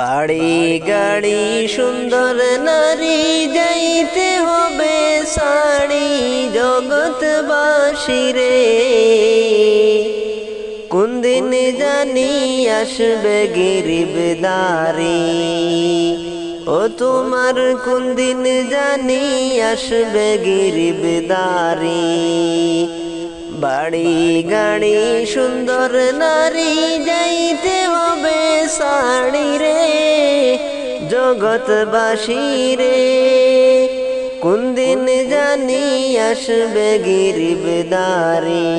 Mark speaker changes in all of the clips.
Speaker 1: গাড়ি গাড়ি সুন্দর নারী যাইতে হবে সাড়ি জগৎ বাসিরে কোন দিন জানি আসবে গিরিবদারি ও তোমার কোন দিন জানি আসবে গিরিবদারি বাড়ি গাড়ি সুন্দর নারী যাইতে হবে সাড়ি রে জগৎবাসী রে। কোন দিন জানি আসবে গিরিবদারি।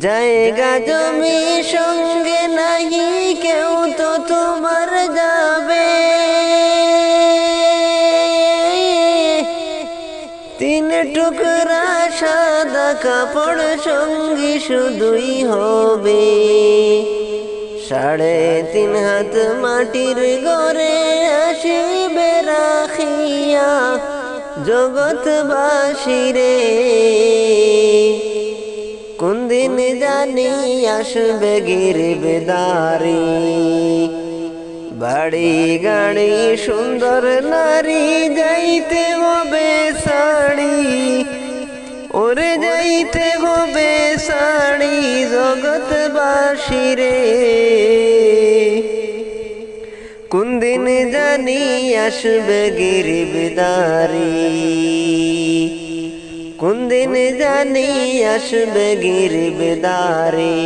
Speaker 1: জায়গা জমি সঙ্গে নাহি টুকরা সাদা কাপড় সঙ্গী শুধুই হবে। সাড়ে তিন হাত মাটির গড়ে আসিবে রাখিয়া জগৎবাসী রে। কোন দিন জানি আসবে গিরবেদারি বাড়ি গাড়ি সুন্দর নারী যাইতে হবে। ওরে যাইতে হবে শাড়ি জগৎ বাসিরে কোন দিন জানি আসবে গিরবেদারি। কোন দিন জানি আসবে গিরবেদারি।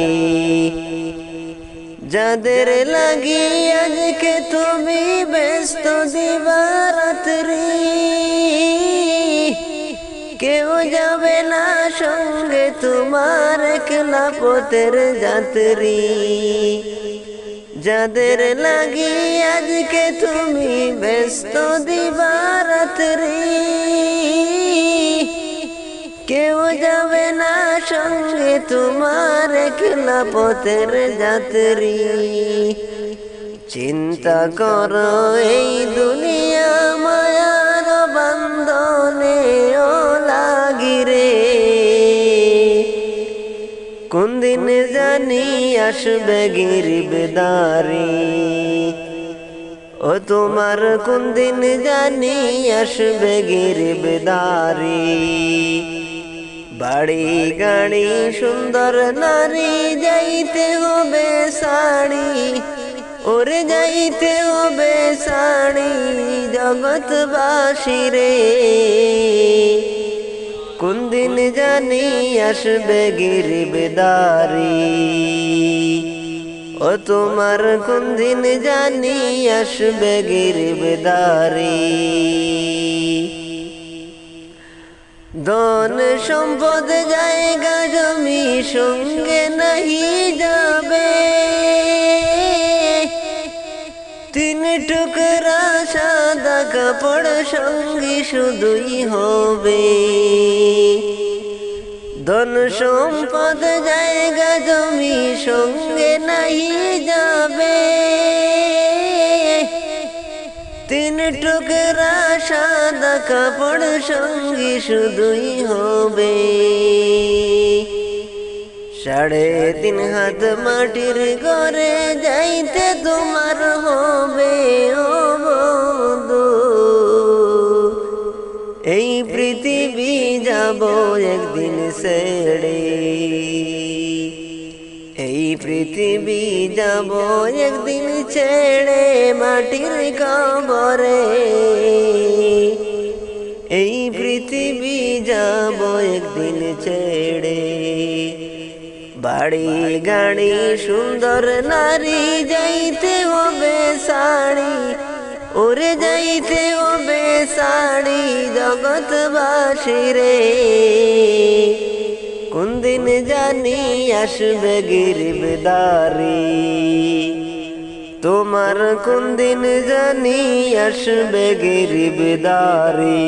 Speaker 1: যাদের লাগি আজকে তুমি ব্যস্ত দিবারাত্রি তোমার একলা পথের যাত্রী। যাদের লাগি আজকে তুমি ব্যস্ত দিবারাত্রি। কেউ যাবে না সঙ্গে তোমার একলা পথের যাত্রী। চিন্তা করো, এই দুনিয়া কোন দিন জানি আসবে গিরিবদারি ও তোমার কোন দিন জানি আসবে গিরবেদারি বাড়ি গাড়ি সুন্দর নারী যাইতে হবে শাড়ি। ওরে যাইতে হবে শাড়ি জগৎবাসী রে। কোন দিন জানি আসবে গিরবেদারি? ও তোমার কোন দিন জানি আসবে গিরবেদারি? দন সম্পদ জায়গা জমি সঙ্গে নাহি যাবে। তিন টুকরা কাপড় সঙ্গী শুধুই হবে। ধন সম্পদ, জায়গা, জমি সঙ্গে নাই যাবে। তিন টুকরা সাদা কাপড় সঙ্গী শুধুই হবে। সাড়ে তিন হাত মাটির ঘরে যাইতে তোমার হবে, ও এই পৃথিবী যাব একদিন ছেড়ে। এই পৃথিবী যাব একদিন ছেড়ে মাটির কবরে। এই পৃথিবী যাব একদিন ছেড়ে। বাড়ি গাড়ি সুন্দর নারী যাইতে হবে ওরে যাইতে হবে শাড়ি জগৎবাসী রে কোন দিন জানি আসবে গিরবদারি তোমার কোন দিন জানি আসবে গিরবেদারি